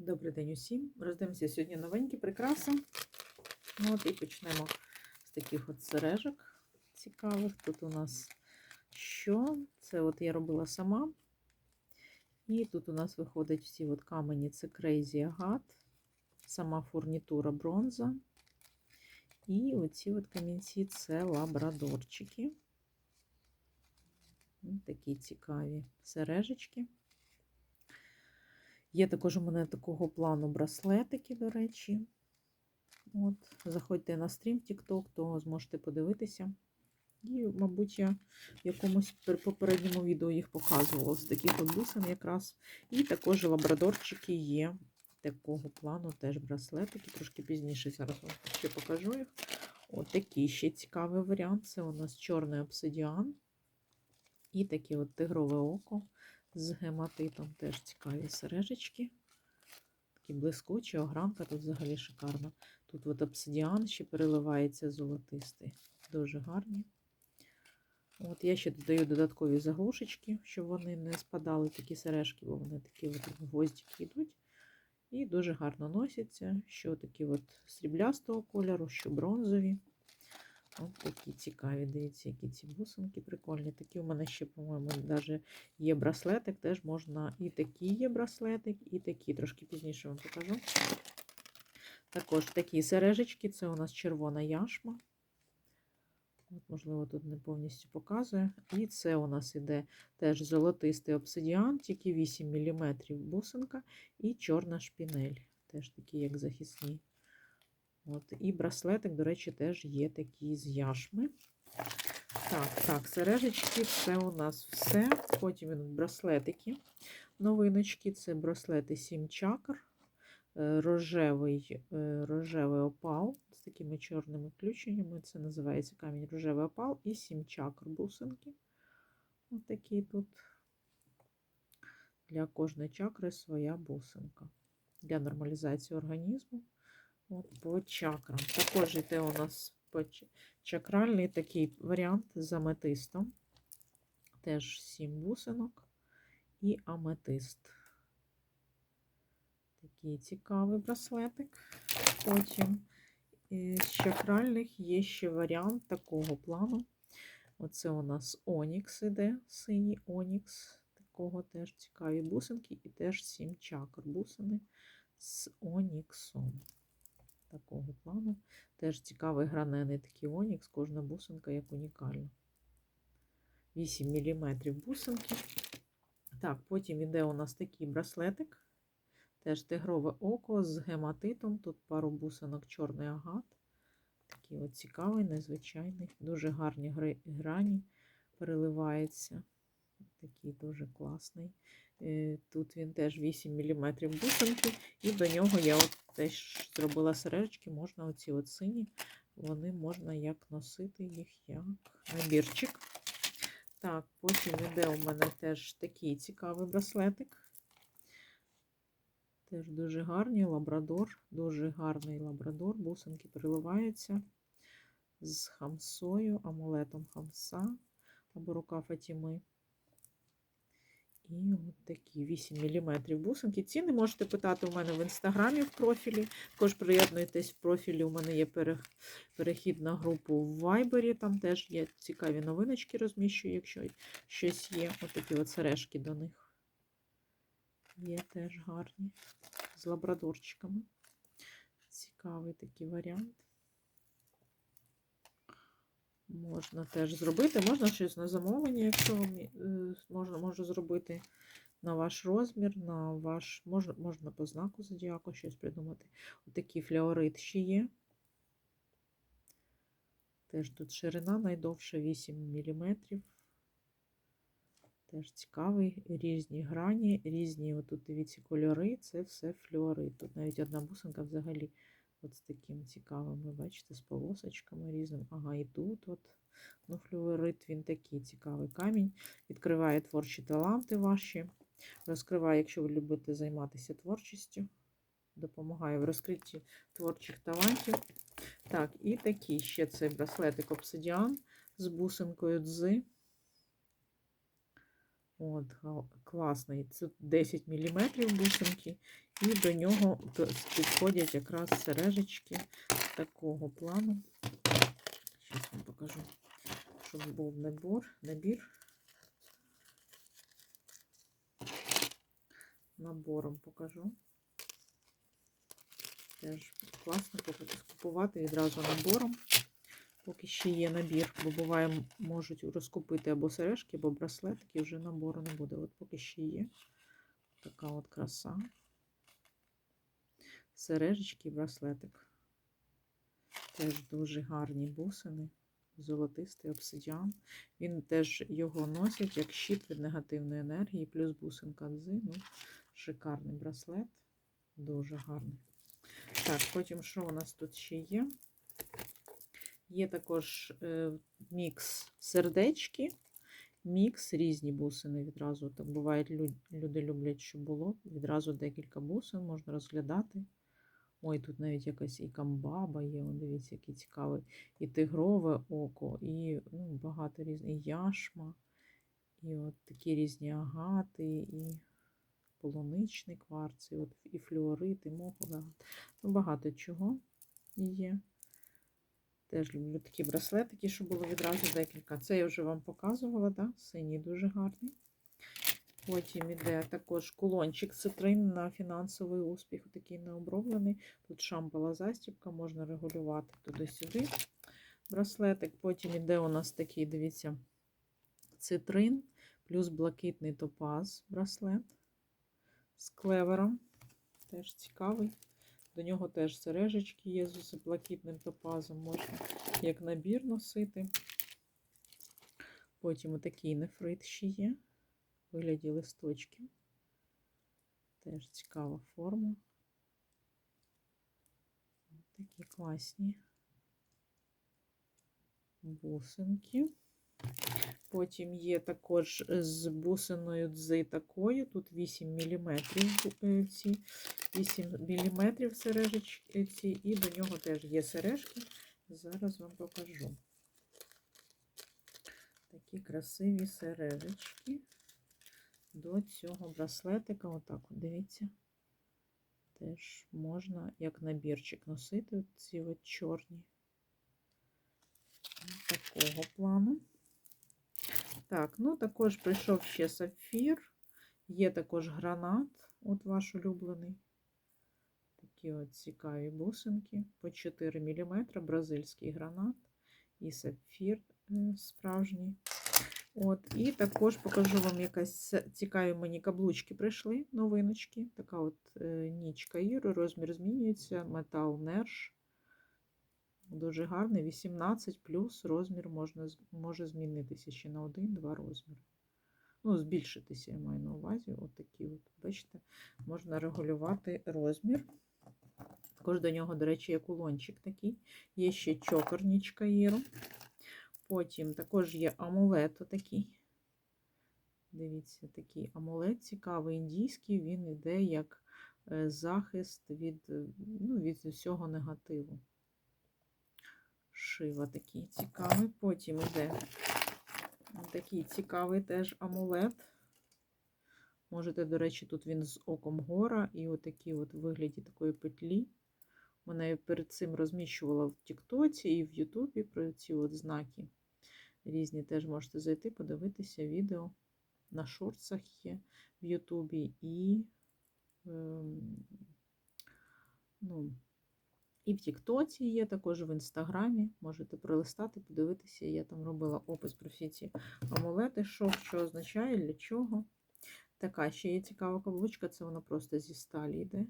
Добрий день усім. Роздивимося сьогодні новенькі прикраси. Ну, от і почнемо з таких от сережок цікавих. Тут у нас що? Це от я робила сама. І тут у нас виходять всі от камені. Це Crazy Agate, сама фурнітура бронза. І оці от камінці це лабрадорчики. Такі цікаві сережечки. Є також у мене такого плану браслетики, до речі. От, Заходьте на стрім TikTok, то зможете подивитися. І, мабуть, я в якомусь попередньому відео їх показувала з таких от бусин якраз. І також лабрадорчики є такого плану, теж браслетики. Трошки пізніше зараз вам ще покажу їх. От такий ще цікавий варіант. Це у нас чорний обсидіан. І таке от тигрове око з гематитом. Теж цікаві сережечки. Такі блискучі, огранка тут взагалі шикарна. Тут от обсидіан ще переливається золотистий. Дуже гарні. От Я ще додаю додаткові заглушечки, щоб вони не спадали такі сережки, бо вони такі от гвоздики йдуть. І дуже гарно носяться. Що такі от сріблястого кольору, що бронзові. Ось такі цікаві, дивіться, які ці бусинки прикольні. Такі у мене ще, по-моєму, навіть є браслетик, теж можна і такі є браслетик, і такі. Трошки пізніше вам покажу. Також такі сережечки, це у нас червона яшма. От, Можливо, тут не повністю показує. І це у нас іде теж золотистий обсидіан, тільки 8 мм бусинка, і чорна шпінель. Теж такі, як захисні. От, І браслетик, до речі, теж є такі з яшми. Так, так, сережечки, це у нас все. Потім ідуть браслетики. Новиночки це браслети 7 чакр, рожевий, е, рожевий опал з такими чорними включеннями. Це називається камінь рожевий опал і 7 чакр бусинки. Ось такі тут. Для кожної чакри своя бусинка. Для нормалізації організму. От по чакрам. Також йде у нас чакральний такий варіант з аметистом. Теж 7 бусинок і аметист. Такий цікавий браслетик. Потім з чакральних є ще варіант такого плану. Оце у нас Онікс іде, синій Онікс. Такого теж цікаві бусинки, і теж 7 чакр бусини з Оніксом такого плану. Теж цікавий гранений такий онікс, кожна бусинка як унікальна. 8 мм бусинки. Так, потім іде у нас такий браслетик. Теж тигрове око з гематитом. Тут пару бусинок чорний агат. Такий от цікавий, незвичайний, дуже гарні грані переливається. Такий дуже класний. Е, тут він теж 8 мм бусинки, і до нього я от теж зробила сережечки, можна оці от сині, вони можна як носити їх як набірчик. Так, потім іде у мене теж такий цікавий браслетик. Теж дуже гарний лабрадор, дуже гарний лабрадор, бусинки переливаються з хамсою, амулетом хамса або рука Фатіми. І от такі 8 мм бусинки. Ціни можете питати у мене в інстаграмі в профілі. Також приєднуйтесь в профілі. У мене є перехід на групу в Вайбері. Там теж є цікаві новиночки, розміщую, якщо щось є. Ось такі сережки до них. Є теж гарні. З лабрадорчиками. Цікавий такий варіант. Можна теж зробити, можна щось на замовлення, якщо е, можна можу зробити на ваш розмір, на ваш, можна можна по знаку зодіаку щось придумати. Отакий флеорит ще є. Теж тут ширина найдовша 8 мм. Теж цікавий, різні грані, різні, отут дивіться, кольори, це все флюорит. Тут навіть одна бусинка взагалі От з таким цікавим, ви бачите, з полосочками різними. Ага, і тут от. Ну, флюорит, він такий цікавий камінь. Відкриває творчі таланти ваші. Розкриває, якщо ви любите займатися творчістю. Допомагає в розкритті творчих талантів. Так, і такий ще цей браслетик обсидіан з бусинкою дзи. От, класний. Це 10 мм бусинки, і до нього підходять якраз сережечки такого плану. Зараз вам покажу, щоб був набор, набір. Набором покажу. Теж класно купувати відразу набором. Поки ще є набір, бо буває, можуть розкупити або сережки, або браслетки, вже набору не буде. От поки ще є така от краса. Сережечки браслетик. Теж дуже гарні бусини. Золотистий обсидіан. Він теж його носять як щит від негативної енергії, плюс бусинка дзи. Ну, шикарний браслет. Дуже гарний. Так, потім що у нас тут ще є? Є також е, мікс сердечки, мікс різні бусини відразу. Так буває, люди люблять, щоб було відразу декілька бусин, можна розглядати. Ой, тут навіть якась і камбаба є, он, дивіться, який цікавий. І тигрове око, і ну, багато різних, і яшма, і от такі різні агати, і полуничний кварц, і, от, і флюорит, і агат. Ну, багато чого є. Теж люблю такі браслетики, щоб було відразу декілька. Це я вже вам показувала, да? синій дуже гарний. Потім іде також кулончик цитрин на фінансовий успіх, такий необроблений. Тут шампала застібка, можна регулювати туди-сюди. Браслетик. Потім іде у нас такий, дивіться, цитрин, плюс блакитний топаз браслет з клевером. Теж цікавий. До нього теж сережечки є з блакитним топазом, можна як набір носити. Потім отакий нефрит ще є. Вигляді листочків. Теж цікава форма. Такі класні бусинки. Потім є також з бусиною дзи такою. Тут 8 мм ці 8 мм сережечки і до нього теж є сережки. Зараз вам покажу. Такі красиві сережечки до цього браслетика. Отак, от, дивіться. Теж можна як набірчик носити ці от чорні. Такого плану. Так, ну також прийшов ще сапфір. Є також гранат, от ваш улюблений. Такі от цікаві бусинки по 4 мм, бразильський гранат і сапфір е, справжній. От, І також покажу вам якась цікаві мені каблучки прийшли, новиночки. Така от е, нічка Іру, розмір змінюється, метал нерж. Дуже гарний, 18 плюс розмір можна, може змінитися ще на один-два розміри. Ну, збільшитися, я маю на увазі. От такі от, бачите, можна регулювати розмір. Також до нього, до речі, є кулончик такий. Є ще чокорнічка Іру. Потім також є амулет такий. Дивіться, такий амулет цікавий, індійський, він йде як е, захист від, ну, від усього негативу. Шива такий цікавий. Потім йде такий цікавий теж амулет. Можете, до речі, тут він з оком гора і отакий от вигляді такої петлі. Мене перед цим розміщувала в Тіктоці і в Ютубі про ці от знаки. Різні теж можете зайти, подивитися відео. На шорцах є в Ютубі і, ем, ну, і в Тіктоці є, також в Інстаграмі. Можете пролистати, подивитися. Я там робила опис про всі ці амулети, що, що означає, для чого. Така ще є цікава каблучка, це вона просто зі сталі йде.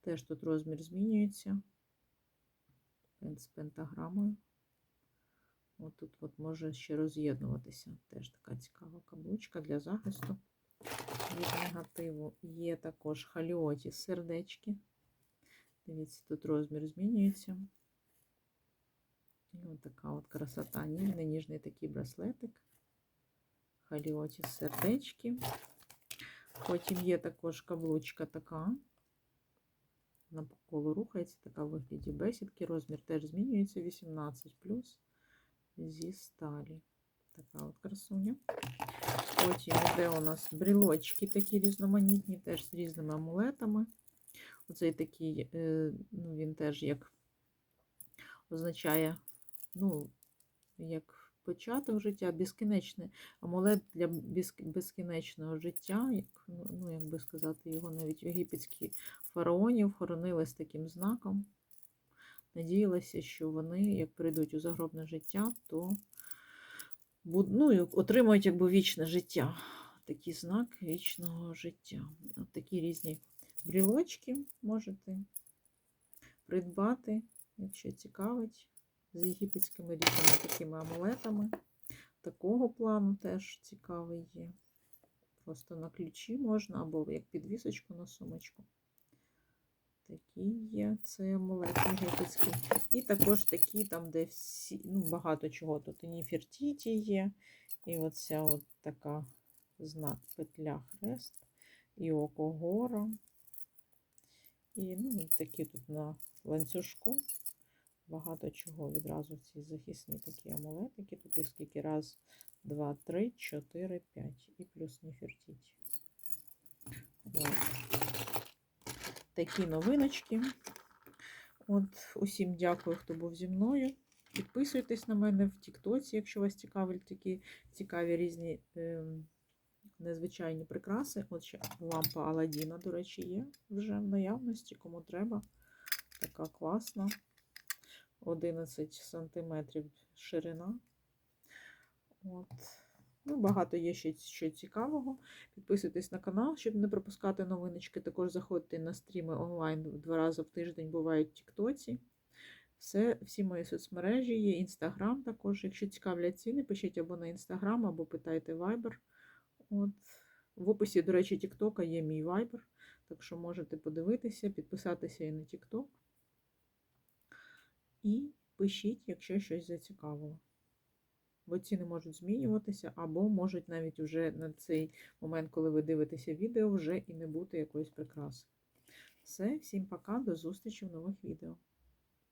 Теж тут розмір змінюється. З пентаграмою. От тут от може ще роз'єднуватися. Теж така цікава каблучка для захисту від негативу. Є також халіоті сердечки. Дивіться, тут розмір змінюється. І от така от красота. Ніжний, ніжний такий браслетик. Халіоті сердечки. Потім є також каблучка така. Вона по колу рухається, така в вигляді бесідки. Розмір теж змінюється 18 зі сталі. така от красуня. Потім йде у нас брілочки такі різноманітні, теж з різними амулетами. Оцей такий, е, ну, він теж як означає, ну, як початок життя, безкінечне амулет для безкінечного життя, як, ну, ну, як би сказати, його навіть єгипетські фараонів хоронили з таким знаком. Надіялися, що вони, як прийдуть у загробне життя, то ну, отримують якби вічне життя. Такий знак вічного життя. Такі різні брілочки можете придбати, якщо цікавить, з єгипетськими різними такими амулетами. Такого плану теж цікавий є. Просто на ключі можна, або як підвісочку на сумочку. Такі є, це амулет єгипетський. І також такі, там, де всі, ну, багато чого. Тут і Ніфертіті є, і оця от така знак петля хрест, і око гора. І ну, такі тут на ланцюжку. Багато чого відразу ці захисні такі амулетики. Тут їх скільки раз, два, три, чотири, п'ять. І плюс Ніфертіті. От. Такі новиночки. От, усім дякую, хто був зі мною. Підписуйтесь на мене в Тіктоці, якщо вас цікавлять такі цікаві різні ем, незвичайні прикраси. От ще лампа Аладдіна, до речі, є вже в наявності, кому треба. Така класна. 11 сантиметрів ширина. От. Ну, багато є ще що цікавого. Підписуйтесь на канал, щоб не пропускати новиночки. Також заходьте на стріми онлайн два рази в тиждень бувають Тіктоці. Все, всі мої соцмережі є, інстаграм також. Якщо цікавлять ціни, пишіть або на інстаграм, або питайте Viber. От. В описі, до речі, Тіктока є мій Viber, так що можете подивитися, підписатися і на Тікток. І пишіть, якщо щось зацікавило. Бо ціни можуть змінюватися, або можуть навіть вже на цей момент, коли ви дивитеся відео, вже і не бути якоїсь прикраси. Все, всім пока, до зустрічі в нових відео.